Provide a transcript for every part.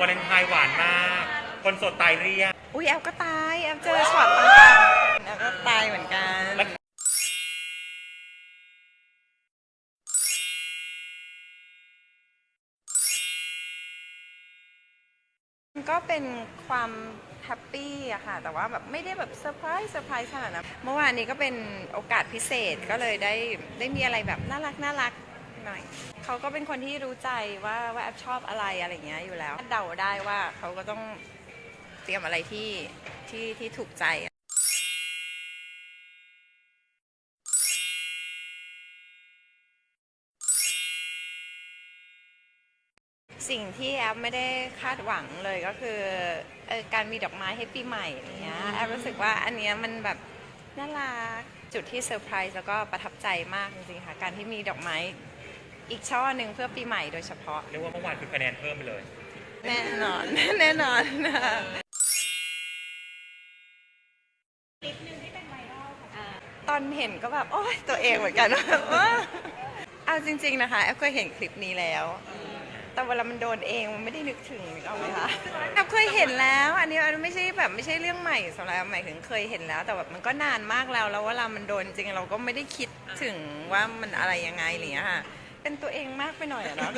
วาเลนไทน์หวานมาก คนโสดตายเรียก อุ้ยแอฟก็ตายแอฟเจอช็อตต่างๆแอฟก็ตายเหมือนกัน แล้วก็เป็นความแฮปปี้อะค่ะ แต่ว่าแบบไม่ได้แบบเซอร์ไพรส์เซอร์ไพรส์ขนาดนั้นเมื่อวานนี้ก็เป็นโอกาสพิเศษก็เลยได้ได้มีอะไรแบบน่ารักน่ารักหน่อย เขาก็เป็นคนที่รู้ใจว่าว่าแอฟชอบอะไรอะไรอย่างเงี้ยอยู่แล้วเดาได้ว่าเขาก็ต้องเตรียมอะไรที่ที่ที่ถูกใจอะสิ่งที่แอฟไม่ได้คาดหวังเลยก็คือเออการมีดอกไม้ให้ปีใหม่อย่างเงี้ยแอฟรู้สึกว่าอันเนี้ยมันแบบน่ารักจุดที่เซอร์ไพรส์แล้วก็ประทับใจมากจริงๆค่ะ การที่มีดอกไม้ อีกช่อหนึ่งเพื่อปีใหม่โดยเฉพาะ เรียกว่าเมื่อวานคือคะแนนเพิ่มไปเลย แน่นอน แน่นอนตอนเห็นก็แบบโอ๊ยตัวเองเหมือนกันว่าเอาจริง ๆ นะคะแอฟเคยเห็นคลิปนี้แล้ว แต่เวลามันโดนเองมันไม่ได้นึกถึงนึกเอาไหมคะแอฟเคยเห็นแล้ว อันนี้อันไม่ใช่แบบไม่ใช่เรื่องใหม่สำหรับแอฟหมายถึงเคยเห็นแล้ว แต่แบบมันก็นานมากแล้วแล้วเวลามันโดนจริงเราก็ไม่ได้คิดถึงว่ามันอะไรยังไงอะไรอย่างเงี้ยค่ะ เป็นตัวเองมากไปหน่อยอะเนาะ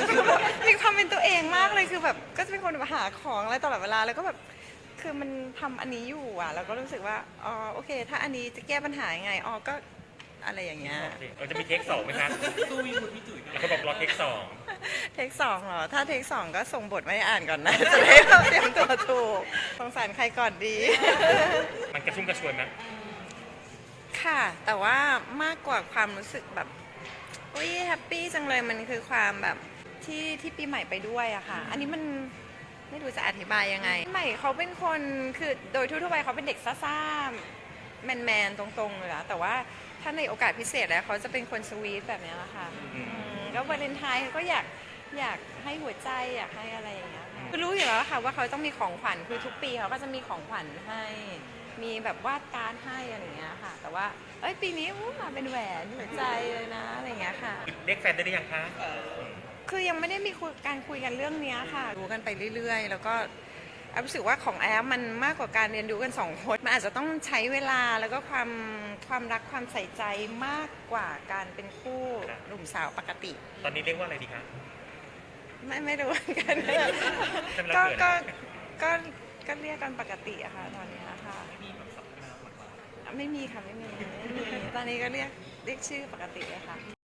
มีความเป็นตัวเองมากเลยคือแบบ ก็จะเป็นคนแบบหาของอะไรตลอดเวลาแล้วก็แบบ คือมันทำอันนี้อยู่อะ แล้วก็รู้สึกว่า อ๋อ โอเค ถ้าอันนี้จะแก้ปัญหายังไง อ๋อ ก็อะไรอย่างเงี้ย เราจะมีเทคสองไหมคะสู้อยู่พี่จุ๋ยแล้วเขาบอกรอเทคสองเทคสองเหรอ ถ้าเทคสองก็ส่งบทไม่อ่านก่อนนะ จะได้เราเตรียมตัวถูกสงสารใครก่อนดี มันกระชุ่มกระชวยไหมค่ะ แต่ว่ามากกว่าความรู้สึกแบบ อุ้ยแฮปปี้จังเลยมันคือความแบบที่ที่ปีใหม่ไปด้วยอะค่ะ อันนี้มันไม่รู้จะอธิบายยังไงปีใหม่เขาเป็นคนคือโดยทั่วๆไปเขาเป็นเด็กซ่าๆแมนๆตรงๆเลยอะแต่ว่าถ้าในโอกาสพิเศษแล้วเขาจะเป็นคนสวีทแบบเนี้ยแหละค่ะอืมอืมแล้ววาเลนไทน์เขาก็อยากอยากให้หัวใจอยากให้อะไรอย่างเงี้ยค่ะคือรู้อยู่แล้วค่ะว่าเขาต้องมีของขวัญคือทุกปีเขาก็จะมีของขวัญให้ มีแบบวาดการ์ดให้อะไรอย่างเงี้ยค่ะ แต่ว่า เอ้ยปีนี้อู้มาเป็นแหวนหัวใจเลยนะอะไรอย่างเงี้ยค่ะ เรียกแฟนได้หรือยังคะคือยังไม่ได้มีคุยการคุยกันเรื่องเนี้ยค่ะ รู้กันไปเรื่อยๆ แล้วก็แอฟรู้สึกว่าของแอฟมันมากกว่าการเรียนรู้กันสองคน มันอาจจะต้องใช้เวลาแล้วก็ความความรักความใส่ใจมากกว่าการเป็นคู่หนุ่มสาวปกติ ตอนนี้เรียกว่าอะไรดีคะ ไม่ไม่รู้เหมือนกันทำไมก็เราเขินก็อะก็ ก็เรียกกันปกติอะค่ะตอนนี้ค่ะไม่มีค่ะไม่มีไม่มี ตอนนี้ก็เรียกเรียกชื่อปกติเลยค่ะ